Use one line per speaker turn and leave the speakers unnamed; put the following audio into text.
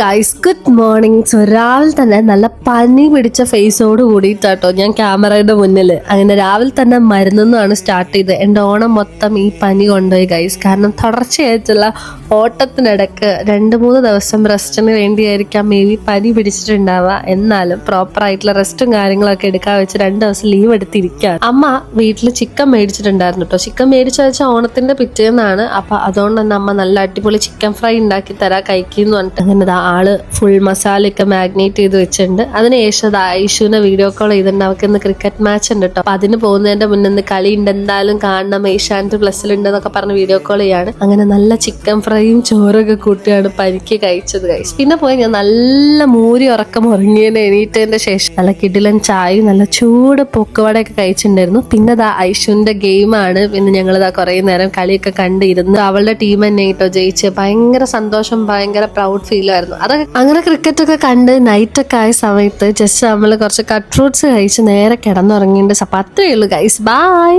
Guys good morning ഒരാൾ തന്നെ നല്ല പനി പിടിച്ച ഫേസോട് കൂടിയിട്ടാട്ടോ ഞാൻ ക്യാമറയുടെ മുന്നിൽ അങ്ങനെ രാവിലെ തന്നെ മരുന്നെന്നാണ് സ്റ്റാർട്ട് ചെയ്തത്. എന്റെ ഓണം മൊത്തം ഈ പനി കൊണ്ടുപോയി ഗൈസ് കാരണം തുടർച്ചയായിട്ടുള്ള ഓട്ടത്തിനിടക്ക് രണ്ട് മൂന്ന് ദിവസം റെസ്റ്റിന് വേണ്ടിയായിരിക്കാം മേ ബി പനി പിടിച്ചിട്ടുണ്ടാവുക. എന്നാലും പ്രോപ്പർ ആയിട്ടുള്ള റെസ്റ്റും കാര്യങ്ങളൊക്കെ എടുക്കാൻ വെച്ച് രണ്ട് ദിവസം ലീവ് എടുത്തിരിക്കുകയാണ്. അമ്മ വീട്ടിൽ ചിക്കൻ മേടിച്ചിട്ടുണ്ടായിരുന്നു കേട്ടോ ചിക്കൻ മേടിച്ചു വെച്ചാൽ ഓണത്തിന്റെ പിറ്റേന്നാണ്. അപ്പൊ അതുകൊണ്ട് തന്നെ അമ്മ നല്ല അടിപൊളി ചിക്കൻ ഫ്രൈ ഉണ്ടാക്കി തരാ കഴിക്കുന്നു പറഞ്ഞിട്ട്. അങ്ങനെ ആൾ ഫുൾ മസാലയൊക്കെ മാഗ്നേറ്റ് ചെയ്ത് വെച്ചിട്ടുണ്ട്. അതിനുശേഷം അത് ഐഷുവിനെ വീഡിയോ കോൾ ചെയ്തിട്ടുണ്ട്. അവർക്ക് ഇന്ന് ക്രിക്കറ്റ് മാച്ച് ഉണ്ട് കേട്ടോ അപ്പൊ അതിന് പോകുന്നതിന്റെ മുന്നേ ഇന്ന് കളി ഉണ്ട്. എന്തായാലും കാണണം. ഏഷ്യാനെറ്റ് പ്ലസ്സിൽ ഉണ്ടെന്നൊക്കെ പറഞ്ഞ് വീഡിയോ കോൾ ചെയ്യാണ്. അങ്ങനെ നല്ല ചിക്കൻ ഫ്രൈയും ചോറൊക്കെ കൂട്ടിയാണ് പരിക്ക് കഴിച്ചത് കഴിച്ചു പിന്നെ പോയി ഞാൻ നല്ല മൂരി ഉറക്കം ഉറങ്ങിയതിന് എണീറ്റതിന്റെ ശേഷം നല്ല കിടിലൻ ചായയും നല്ല ചൂട് പൊക്കുവടയൊക്കെ കഴിച്ചിട്ടുണ്ടായിരുന്നു. പിന്നെ ദാ ഐഷുവിന്റെ ഗെയിമാണ് പിന്നെ ഞങ്ങൾ ഇതാ കുറെ നേരം കളിയൊക്കെ കണ്ടിരുന്നു. അവളുടെ ടീം തന്നെ കേട്ടോ ജയിച്ച് ഭയങ്കര സന്തോഷം ഭയങ്കര പ്രൗഡ് ഫീൽ ആയിരുന്നു അതൊക്കെ അങ്ങനെ ക്രിക്കറ്റ് ഒക്കെ കണ്ട് നൈറ്റ് ഒക്കെ ആയ സമയത്ത് ജസ്റ്റ് നമ്മൾ കുറച്ച് കട്ട് ഫ്രൂട്ട്സ് കഴിച്ച് നേരെ കിടന്നുറങ്ങിയിട്ട് അത്രയേ ഉള്ളൂ ഗൈസ് ബൈ